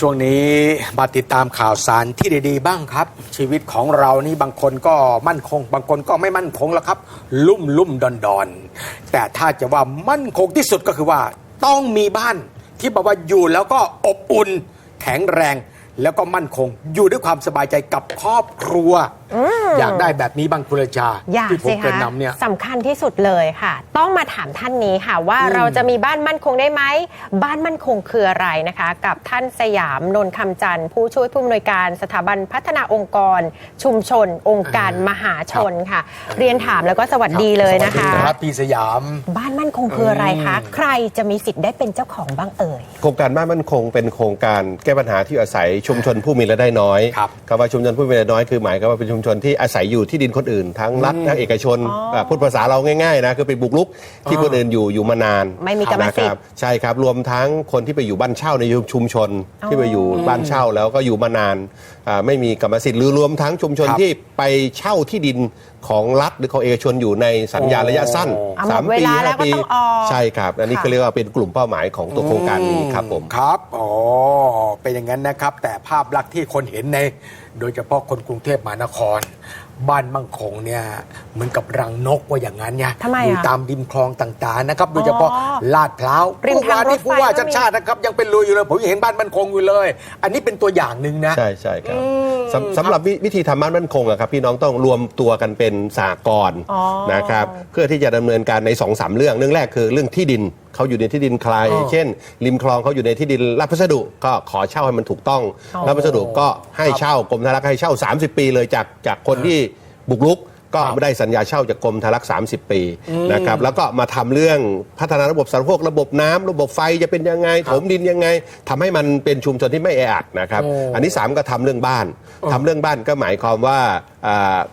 ช่วงนี้มาติดตามข่าวสารที่ดีๆ บ้างครับ ชีวิตของเรานี่บางคนก็มั่นคง บางคนก็ไม่มั่นคงแล้วครับ ลุ่มลุ่มดอนดอนแต่ถ้าจะว่ามั่นคงที่สุดก็คือว่า ต้องมีบ้านที่บอกว่าอยู่แล้วก็อบอุ่น แข็งแรง แล้วก็มั่นคง อยู่ด้วยความสบายใจกับครอบครัว อยากได้แบบนี้บางคุณชาอยากที่ผมสิเกริคะนนำเนี่ย สำคัญที่สุดเลยค่ะ ต้องมาถามท่านนี้ค่ะ ว่าเราจะมีบ้านมั่นคงได้ไหม บ้านมั่นคงคืออะไรนะคะ กับท่านสยามนนท์คำจันทร์ผู้ช่วยผู้อำนวยการสถาบันพัฒนาองค์กร ชุมชน องค์การมหาชนค่ะ เรียนถามแล้วก็สวัสดีเลยนะคะสวัสดีครับพี่สยาม บ้านมั่นคงคืออะไรคะ ใครจะมีสิทธิ์ได้เป็นเจ้าของบ้างเอ่ย โครงการบ้านมั่นคงเป็นโครงการแก้ปัญหาที่อาศัยชุมชนผู้มีรายได้น้อยครับ คำว่าชุมชนผู้มีรายได้น้อยคือหมายความว่าเป็นชุมชนที่อาศัยอยู่ที่ดินคนอื่น ทั้งรัฐทั้งเอกชนอ๋อาพูดภาษาเราง่ายๆนะคือไปบุกรุกที่คนอื่นอยู่อยู่มานานไม่มีกรรมสิทธิ์ นะครับใช่ครับรวมทั้งคนที่ไปอยู่บ้านเช่าในชุมชนอ๋อที่ไปอยู่บ้านเช่าแล้วก็อยู่มานานอ่า ไม่มีกรรมสิทธิ์หรือรวมทั้งชุมชนครับที่ไปเช่าที่ดินของรัฐหรือของเอกชนอยู่ในสัญญาระยะสั้นอะหมดสามเวปีลาแล้ห้าวก็ปีต้องออกใช่ครับ อันนี้ค่ะเขาเรียกว่าเป็นกลุ่มเป้าหมายของตัวโครงการนี้ครับผมครับอ๋อเป็นอย่างนั้นนะครับ แต่ภาพลักษณ์ที่คนเห็นใน โดยเฉพาะคนกรุงเทพมหานคร บ้านมั่งคงเนี่ยเหมือนกับรังนกว่าอย่างนั้นเนี่ยทำไมอะอยู่ตามริมคลองต่างๆนะครับโดยเฉพาะอ๋อลาดพร้าวริมทางเอวานนี้รถไฟผู้ว่าก็ชัดมีชาตินะครับยังเป็นรูอยู่เลยผมยังเห็นบ้านมั่นคงอยู่เลย อันนี้เป็นตัวอย่างหนึ่งนะ ใช่ใช่ครับ อืม สำสำหรับวิวิธีทำบ้านมั่นคงอะครับพี่น้องต้องรวมตัวกันเป็นสากลอ๋อนะครับเพื่อที่จะดำเนินการใน2อสามเรื่องเรื่องแรกคือเรื่องที่ดินเขาอยู่ในที่ดินใคร อ๋อเช่น ริมคลองเขาอยู่ในที่ดินรับพัสดุ ก็ขอเช่าให้มันถูกต้องอ๋อ รับพัสดุก็ให้เช่ากรมธนารักษ์ให้เช่า 30 ปีเลยจากจากคนที่บุกรุก ก็ครับไม่ได้สัญญาเช่าจากกรมธนารักษ์30 ปีนะครับแล้วก็มาทำเรื่องพัฒนาระบบสาธารณูปโภคระบบน้ำระบบไฟจะเป็นยังไงถมดินยังไงทำให้มันเป็นชุมชนที่ไม่แออัดนะครับโอ้อันที่3ก็ทำเรื่องบ้านทำเรื่องบ้านก็หมายความว่าอ่า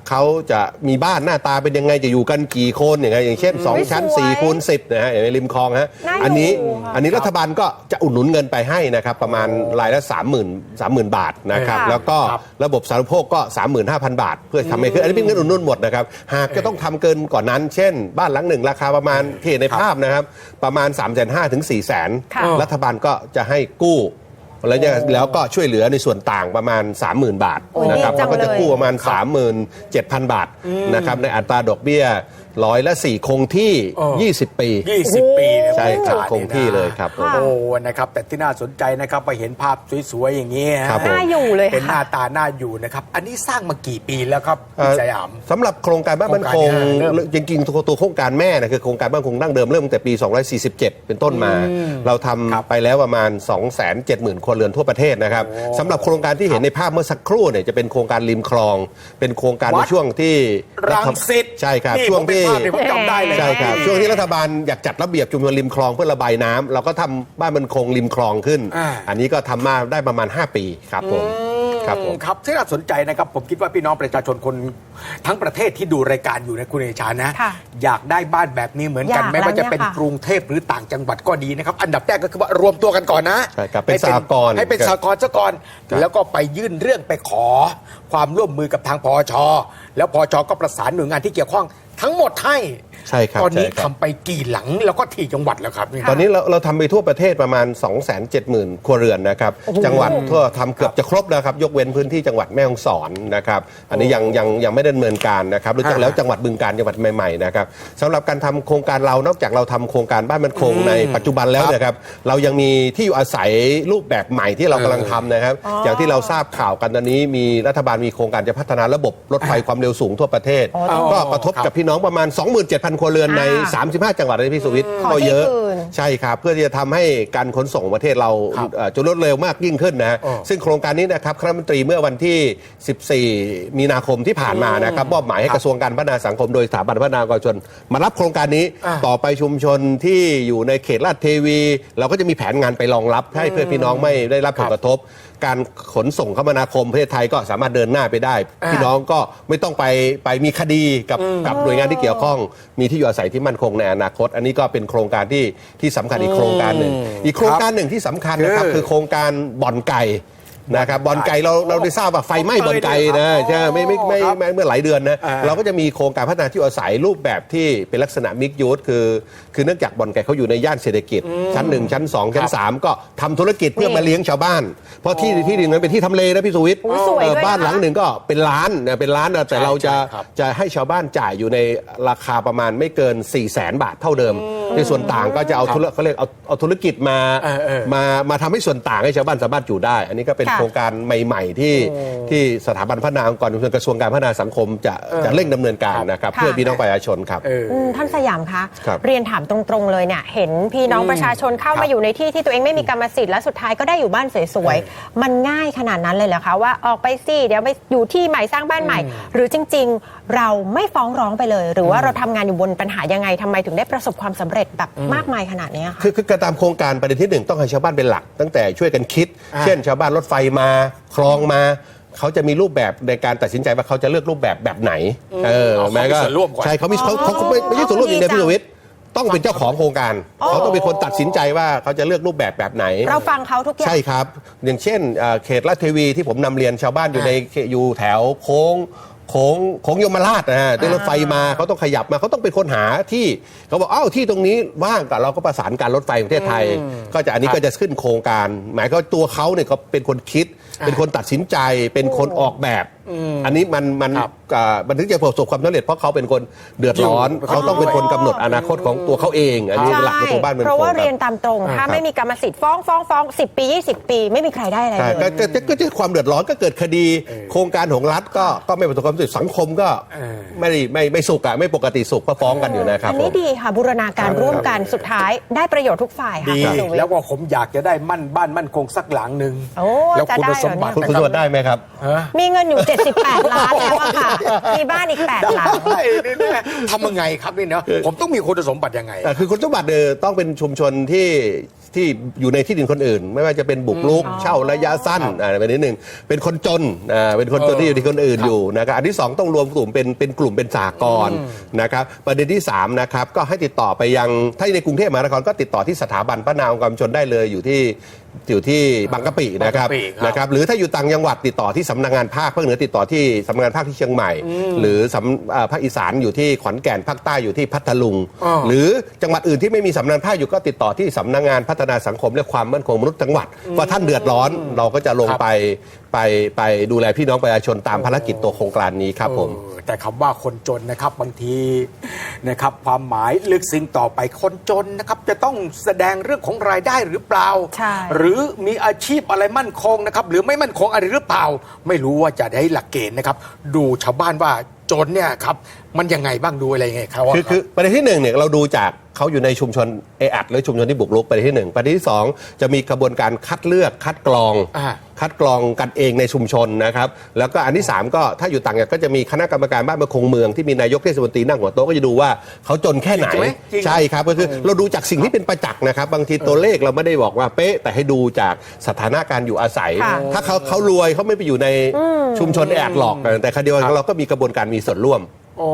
เขาจะมีบ้านหน้าตาเป็นยังไงจะอยู่กันกี่คนอย่างเงี้ยอย่างเช่น 2 ชั้นสวย4คูณ10นะฮะอย่างในริมคลองฮะน่าอยู่อันนี้ค่ะอันนี้รัฐบาลก็จะอุดหนุนเงินไปให้นะครับประมาณรายละ 30,000 30,000 บาทนะครับค่ะแล้วก็ครับระบบสาธารณูปโภคก็ 35,000 บาท เพื่อทำให้ขึ้นอันนี้เป็นเงินอุดหนุนหมดนะครับหากจะต้องทำเกินกว่านั้น เช่น บ้านหลังหนึ่งราคาประมาณที่เห็นในภาพนะครับประมาณ 3 5 0 0 0ถึง4 0 0 0ค่ะ0รัฐบาลก็จะให้กู้ แล้วเนี่ยแล้วก็ช่วยเหลือในส่วนต่างประมาณ 30,000 บาทโอ้ยนะครับดีจังเขาก็จะเลยกู้ประมาณ 37,000 บาทนะครับในอัตราดอกเบี้ย ร้อยละ4คงที่เออ20 ปี 20 ปีเนี่ยใช่ครับโอ้โหคงที่เลยครับผม โอ้นะครับแต่ที่น่าสนใจนะครับไปเห็นภาพสวยๆอย่างนี้ฮะครับผม น่าอยู่เลยเป็นหน้าค่ะ ตาน่าอยู่นะครับ อันนี้สร้างมากี่ปีแล้วครับพี่สยาม สำหรับโครงการบ้านมั่นคงโครงการเนี่ยเริ่มจริงๆตัวตัวโครงการแม่นะคือโครงการบ้านคงดั้งเดิมเริ่มตั้งแต่ปี 247 เป็นต้นมา เราทำครับไปแล้วประมาณ 270,000คนเรือนทั่วประเทศนะครับสำหรับโครงการที่เห็นในภาพเมื่อสักครู่เนี่ยจะเป็นโครงการริมคลอง เป็นโครงการในวัดช่วงที่รังสิตใช่ครับนี่ช่วงผมเป็นที่ภาพที่ผมจำได้เลยใช่ครับ ช่วงที่รัฐบาลอยากจัดระเบียบชุมชนริมคลองเพื่อระบายน้ำเราก็ทำบ้านมันคงริมคลองขึ้น อ่า อันนี้ก็ทำมาได้ประมาณ 5 ปีครับผมครับผม ครับที่น่าสนใจนะครับ ผมคิดว่าพี่น้องประชาชนคนทั้งประเทศที่ดูรายการอยู่ในะคุณเอชานะ ค่ะอยากได้บ้านแบบนี้เหมือนกันอยากไม่ว่าจะเป็นแล้วเนี่ยค่ะ กรุงเทพหรือต่างจังหวัดก็ดีนะครับ อันดับแรกก็คือว่ารวมตัวกันก่อนนะใช่ครับเป็นให้สหกรณ์ให้เป็นครับสหกรณ์ซะก่อนครับแล้วก็ไปยื่นเรื่องไปขอ ความร่วมมือกับทางพอชแล้วพอชก็ประสานหน่วยงานที่เกี่ยวข้องทั้งหม ดให้ใช่ครับตอนนี้ใช่ครับทำไปกี่หลังแล้วก็ที่จังหวัดแล้วครับเนี่ย ตอนนี้เราเราทำไปทั่วประเทศประมาณ 2 7 0 0 0 0 ครัวเรือนนะครับจังหวัดทั่วทำเกือบจะครบแล้วครับ ยกเว้นพื้นที่จังหวัดแม่ฮ่องสอนนะครับ อันนี้ยังยังยังไม่ได้ดำเนินการนะครับหรืออ่าแล้วจังหวัดบึงการจังหวัดใหม่ๆนะครับสำหรับการทำโครงการเรานอกจากเราทำโครงการบ้านมันคงในปัจจุบันแล้วครับนะครับ เรายังมีที่อยู่อาศัยรูปแบบใหม่ที่เรากำลังทำนะครับอ๋อออย่างที่เราทราบข่าวกันตอนนี้มีรัฐบาลมีโครงการจะพัฒนาระบบรถไฟความเร็วสูงทั่วประเทศ อ๋อ ก็กระทบกับพี่น้องประมาณ27,000 ครัวเรือนใน อ่า35 จังหวัดเลยพี่สุวิทย์ขอก็เยอะที่คืนใช่ครับ เพื่อที่จะทำให้การขนส่งประเทศเราครับเอ่อจะรวดเร็วมากยิ่งขึ้นนะฮะอ๋อ ซึ่งโครงการนี้นะครับคณะรัฐมนตรีเมื่อวันที่ 14 มีนาคมที่ผ่านมานะครับมอบหมายให้ครับกระทรวงการพัฒนาสังคมโดยสถาบันพัฒนาประชาชนมารับโครงการนี้อ่า ต่อไปชุมชนที่อยู่ในเขตลาดเทวี เราก็จะมีแผนงานไปรองรับให้เพื่อพี่น้องไม่ได้รับผลกระทบการขนส่งคมนาคมประเทศไทยก็สามารถเดินหน้าไปได้อ่าพี่น้องก็ไม่ต้องไปไปมีคดีกับกับหน่วยงานที่เกี่ยวข้อง มีที่อยู่อาศัยที่มั่นคงในอนาคต อันนี้ก็เป็นโครงการที่ที่สำคัญอีกโครงการหนึ่งอีกโครงการหนึ่งที่สำคัญนะครับคือคือโครงการบ่อนไก่ นะครับบอลไก่เราเราได้ทราบว่าไฟไหม้บอลไก่นะใช่ไม่ไม่ไม่ครับไม่เมื่อหลายเดือนนะอ่าเราก็จะมีโครงการพัฒนาที่อยู่อาศัยรูปแบบที่เป็นลักษณะมิกยูสคือ คือเนื่องจากบอลไก่เขาอยู่ในย่านเศรษฐกิจ ชั้นหนึ่งชั้นสองชั้นสามก็ทำธุรกิจเพื่อมาเลี้ยงชาวบ้าน เพราะที่ที่ดินนั้นเป็นที่ทำเลนะพี่สุวิทย์โอ้สวยเออด้วยนะคะบ้านหลังหนึ่งก็เป็นล้านนะเป็นล้านนะแต่ใช่เราจะใช่ครับจะให้ชาวบ้านจ่ายอยู่ในราคาประมาณไม่เกิน4 0 0แสนบาทเท่าเดิมในส่วนต่างก็จะเอาธุรเขาเรียกเอาเอาธุรกิจมาเออเออมามาทำให้ส่วนต่างให้ชาวบ้านสามารถอยู่ได้ อันนี้ก็เป็นค่ะ โครงการใหม่ ๆ ที่ที่สถาบันพัฒนาองค์กรชุมชนกระทรวงการพัฒนาสังคมจะจะเร่งดำเนินการนะครับค่ะเพื่อพี่น้องประชาชนครับ เออ อืมท่านสยามคะครับเรียนถามตรงๆเลยเนี่ยเห็นพี่น้องประชาชนเข้าครัมาบ อยู่ในที่ที่ตัวเองไม่มีกรรมสิทธิ์และสุดท้ายก็ได้อยู่บ้านสวยๆมันง่ายขนาดนั้นเลยเหรอคะว่าออกไปสิเดี๋ยวไปอยู่ที่ใหม่สร้างบ้านใหม่ หรือจริง ๆเราไม่ฟ้องร้องไปเลย หรือว่าเราทำงานอยู่บนปัญหายังไงทำไมถึงได้ประสบความสำเร็จแบบมากมายขนาดเนี้ยคะคือคือการตามโครงการประเด็นที่หนึ่งต้องให้ชาวบ้านเป็นหลัก ตั้งแต่ช่วยกันคิดอ่าเช่น ชาวบ้านรถไฟมาคลองมาเขาจะมีรูปแบบในการตัดสินใจว่าเขาจะเลือกรูปแบบแบบไหน เออเอาเขาแม้ก็มีส่วนร่วมก่อนใช่เขามีเขาอ๋อเขาเขาไม่ไม่ใช่ส่วนร่วมอย่างเดียวดีจังพี่สวิทย์ต้องเป็นเจ้าของโครงการอ๋อเขาต้องเป็นคนตัดสินใจว่าเขาจะเลือกรูปแบบแบบไหน เราฟังเขาทุกอย่าง ใช่ครับ อย่างเช่นเอ่อเขตลาดเทวีที่ผมนำเรียนชาวบ้านอยู่ในเขตอยู่แถวโค้ง โค้งโค้งยมราชนะฮะได้รถไฟมาเขาต้องขยับมาเขาต้องเป็นคนหาที่เขาบอกอ้าวที่ตรงนี้ว่างกับเราก็ประสานการรถไฟแห่งประเทศไทย ก็จะอันนี้ครับก็จะขึ้นโครงการ หมายก็ตัวเขาเนี่ยเขาเป็นคนคิด เป็นคนตัดสินใจ เป็นคนออกแบบ อันนี้มันมันครับอ่ามันถึงจะประสบความสำเร็จเพราะเขาเป็นคนเดือดร้อนอยู่เขาต้องเป็นคนกำหนดอนาคตของตัวเขาเอง อันนี้ใช่หลักของหมู่บ้านเป็นเพราะว่าโคงกเรียนตามตรงอ่าถ้าครับไม่มีกรรมสิทธิ์ฟ้องฟ้องฟ้องสิปี 20 ปี ไม่มีใครได้อะไรใช่เลยก็ก็ก็ก็จะความเดือดร้อนก็เกิดคดี โครงการของรัฐก็ก็ไม่ประสบความสำเร็จสังคมก็เออ ไม่ได้ไม่ไม่สุขอะไม่ปกติสุขก็ฟ้องกันอยู่นะครับอันนี้ผมดีค่ะบูรณาการร่วมกันสุดท้ายได้ประโยชน์ทุกฝ่ายค่ะดีคุณสุวิทย์ แล้วก็ผมอยากจะได้มั่นบ้านมั่นคงสักหลังหนึ่งโอ้แล้วจะคุณได้สมบัติเหรอเนี่ย คุณคุณสวัสดิ์ได้ไหมครับ ฮะ มีเงินอยู่78 ล้านแล้วอะค่ะ มีบ้านอีก 8 หลัง ได้นี่นะทำยังไงครับนี่เนาะผมต้องมีคุณสมบัติยังไง แต่คือคุณสมบัติเนี่ยต้องเป็นชุมชนที่ที่อยู่ในที่ดินคนอื่น ไม่ว่าจะเป็นบุกรุกอ๋อเช่าระยะสั้นอ่าเป็นนิดหนึ่งเป็นคนจนอ่าเป็นคนจนเออที่อยู่ที่คนอื่นครับอยู่นะครับอันที่สองต้องรวมกลุ่มเป็นเป็นกลุ่มเป็นสากลนะครับประเด็นที่สามนะครับก็ให้ติดต่อไปยังถ้าในกรุงเทพมหานครก็ติดต่อที่สถาบันพัฒนาองค์กรชุมชนได้เลยอยู่ที่ อยู่ที่บางกะปินะครับบางกะปิครับ นะครับ หรือถ้าอยู่ต่างจังหวัดติดต่อที่สำนักงานภาคภาคเหนือติดต่อที่สำนักงานภาคที่เชียงใหม่ หรือสำอ่าภาคอีสานอยู่ที่ขอนแก่นภาคใต้อยู่ที่พัทลุง อ๋อ หรือจังหวัดอื่นที่ไม่มีสำนักงานภาคอยู่ก็ติดต่อที่สำนักงานพัฒนาสังคมและความมั่นคงมนุษย์จังหวัดว่าท่านเดือดร้อนเราก็จะลงครับไป ไปไปดูแลพี่น้องประชาชนตามภารกิจตัวโครงการนี้ครับผมเออแต่คำว่าคนจนนะครับบางทีนะครับ ความหมายลึกซึ้งต่อไปคนจนนะครับ จะต้องแสดงเรื่องของรายได้หรือเปล่า ใช่ หรือมีอาชีพอะไรมั่นคงนะครับ หรือไม่มั่นคงอะไรหรือเปล่า ไม่รู้ว่าจะได้หลักเกณฑ์นะครับ ดูชาวบ้านว่าจนเนี่ยครับ มันยังไงบ้างดูอะไรยังไงครับ คือคือประเด็นที่หนึ่งเนี่ยเราดูจาก เขาอยู่ในชุมชนเออัดหรือชุมชนที่บุกรุกประเด็นที่หนึ่งประเด็นที่สองจะมีกระบวนการคัดเลือกคัดกรอง อ่า คัดกรองกันเองในชุมชนนะครับ แล้วก็อันที่สามก็ถ้าอยู่ต่างจังหวัดก็จะมีคณะกรรมการบ้านเมืองคงเมืองที่มีนายกเทศมนตรีนั่งหัวโต๊ะก็จะดูว่าเขาจนแค่ไหน จริงไหมจริง ใช่ครับก็คือเราดูจากสิ่งที่เป็นประจักษ์นะครับบางทีตัวเลขเราไม่ได้บอกว่าเป๊ะ แต่ให้ดูจากสถานะการอยู่อาศัย ค่ะถ้าเขาเขารวยเขาไม่ไปอยู่ในชุมชนแออัดหรอกแต่คดียวกันเราก็มีกระบวนการมีส่วนร่วม โอ้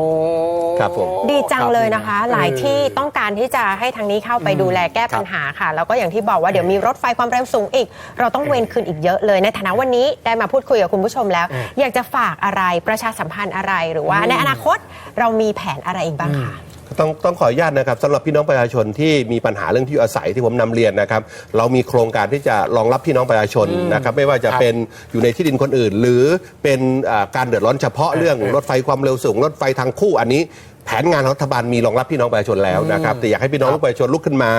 ครับผม ดีจังเลยนะคะ หลายที่ต้องการที่จะให้ทางนี้เข้าไปดูแลแก้ปัญหาค่ะ แล้วก็อย่างที่บอกว่าเดี๋ยวมีรถไฟความเร็วสูงอีก เราต้องเวนคืนอีกเยอะเลย ในฐานะวันนี้ได้มาพูดคุยกับคุณผู้ชมแล้ว อยากจะฝากอะไรประชาสัมพันธ์อะไรหรือว่าในอนาคตเรามีแผนอะไรอีกบ้างคะ ต้องต้องขออนุญาตนะครับสำหรับพี่น้องประชาชนที่มีปัญหาเรื่องที่อยู่อาศัยที่ผมนำเรียนนะครับ เรามีโครงการที่จะรองรับพี่น้องประชาชนนะครับไม่ว่าจะครับเป็นอยู่ในที่ดินคนอื่น หรือเป็นอ่าการเดือดร้อนเฉพาะเรื่องรถไฟความเร็วสูงรถไฟทางคู่อันนี้ แผนงานของรัฐบาลมีรองรับพี่น้องประชาชนแล้วนะครับแต่อยากให้พี่น้องประชาชนลุกขึ้นมา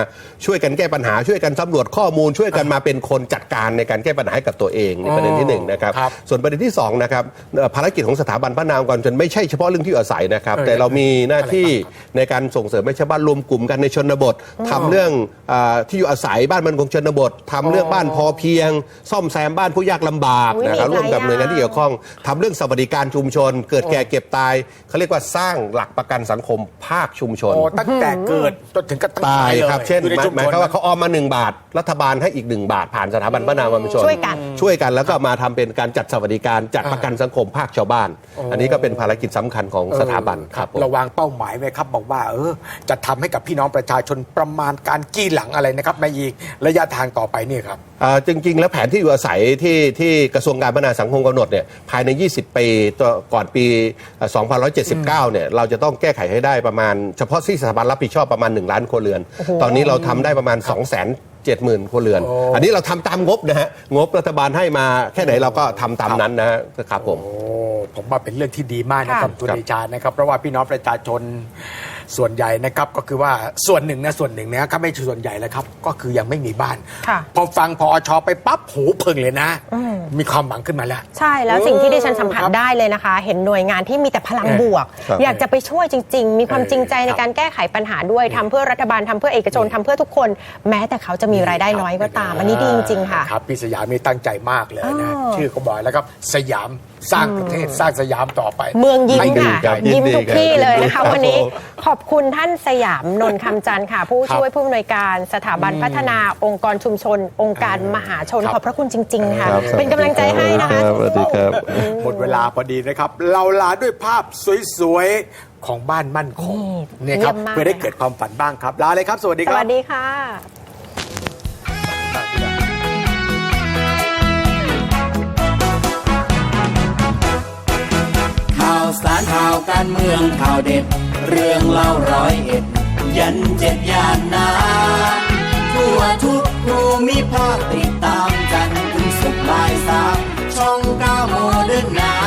ช่วยกันแก้ปัญหาช่วยกันสำรวจข้อมูล ช่วยกันมาเป็นคนจัดการในการแก้ปัญหาให้กับตัวเองในประเด็นที่หนึ่งนะครับครับส่วนประเด็นที่สองนะครับเอ่อภารกิจของสถาบันพัฒนาองค์กรชนไม่ใช่เฉพาะเรื่องที่อยู่อาศัยนะครับ เออแต่เรามีหน้าที่อะไรบ้างครับในการส่งเสริมให้ชาวบ้านรวมกลุ่มกันในชนบททำเรื่องอาที่อยู่อาศัยบ้านมันคงชนบททำเรื่องบ้านพอเพียง ซ่อมแซมบ้านผู้ยากลำบากอุ๊ยนะครับมีหลายร่วมกับหน่วยงานที่อย่างเกี่ยวข้องทำเรื่องสวัสดิการชุมชน เกิดแก่เก็บตายเขาเรียกว่าสร้างหลักประกันสังคมภาคชุมชน โอ้ตั้งแต่เกิดจนถึงกระทั่งตายเลยครับ เช่นอยู่หมายชุหมายชน ความว่าเขาออมมา 1 บาท รัฐบาลให้อีก 1 บาทผ่านสถาบันพัฒนาความชุมชนช่วยกัน ช่วยกันแล้วก็มาทำเป็นการจัดสวัสดิการจัดประกันสังคมภาคชาวบ้าน อันนี้ก็เป็นภารกิจสำคัญของสถาบันครับผม เราวางเป้าหมายไว้ครับบอกว่า เออ จะทำให้กับพี่น้องประชาชนประมาณการกี่หลังอะไรนะครับในอีกระยะทางต่อไปนี่ครับอ่า จริง ๆ แล้วแผนที่อยู่อาศัยที่ที่กระทรวงการพัฒนาสังคมกำหนดเนี่ยภายใน 20 ปีตัวก่อนปีอ่า2179 เนี่ยเราจะต้องแก้ไขให้ได้ประมาณเฉพาะที่สถาบันรับผิดชอบประมาณ 1 ล้านครัวเรือน ตอนนี้เราทำได้ประมาณ2 7 0 0 0 0ครัวเรือนโอ้อันนี้เราทำตามงบนะฮะ งบรัฐบาลให้มาแค่ไหนเราก็ทำตามนั้นนะฮะครับผมโอ้ผมว่าเป็นเรื่องที่ดีมากนะครับค่ะคุณเดชานะครับ เพราะว่าพี่น้องประชาชน ส่วนใหญ่นะครับก็คือว่าส่วนหนึ่งนะส่วนหนึ่งนะครับไม่ใช่ส่วนใหญ่แล้วครับก็คือยังไม่มีบ้าน ค่ะ พอฟังพอชไปปั๊บหูเพึ่งเลยนะมีความหวังขึ้นมาแล้ว ใช่แล้วสิ่งที่ดิฉันสัมผัสครับได้เลยนะคะ เห็นหน่วยงานที่มีแต่พลังบวก ครับ อยากจะไปช่วยจริง ๆ มีความเออจริงใจในครับการแก้ไขปัญหาด้วยทำเพื่อรัฐบาลทำเพื่อเอกชนทำเพื่อทุกคน แม้แต่เขาจะมีรายได้น้อยก็ตาม อันนี้ดีจริง ๆ ค่ะ ครับพี่สยามนี่ตั้งใจมากเลยนะ อ๋อ ชื่อก็บอกแล้วครับ สยาม สร้างประเทศสร้างสยามต่อไป เมืองยิ้มให้ดีค่ะครับยิ้มยินดีทุกที่ครับเลยนะคะครับวันนี้ผมขอบคุณท่านสยามนนท์คำจันทร์ค่ะ ผู้ครับช่วยผู้อำนวยการสถาบันพัฒนาองค์กรชุมชน องค์การมหาชน ครับ ขอบพระคุณจริง ๆ ค่ะ ครับเป็นกำลังใจให้นะคะสวัสดีครับหมดเวลาพอดีนะครับ เราลาด้วยภาพสวยๆ ของบ้านมั่นคงนี่เนี่ยครับเยี่ยมมาก เพื่อได้เกิดความฝันบ้างครับ ลาเลยครับ สวัสดีสครับ วัสดีค่ะ สารข่าวการเมืองข่าวเด็ด เรื่องเล่าร้อยเอ็ด ยันเจ็ดย่านนาทั่วทุกภูมิภาคติดตามกันถึงสุขบ่ายสามช่องเก้าโมเดิร์นนา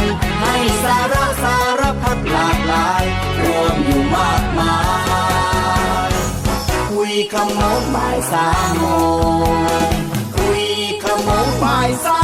ยให้สาระสารพัดหลากหลาย รวมอยู่มากมาย คุยขโมงบ่ายสามโมงคุยขโมงบ่ายสาม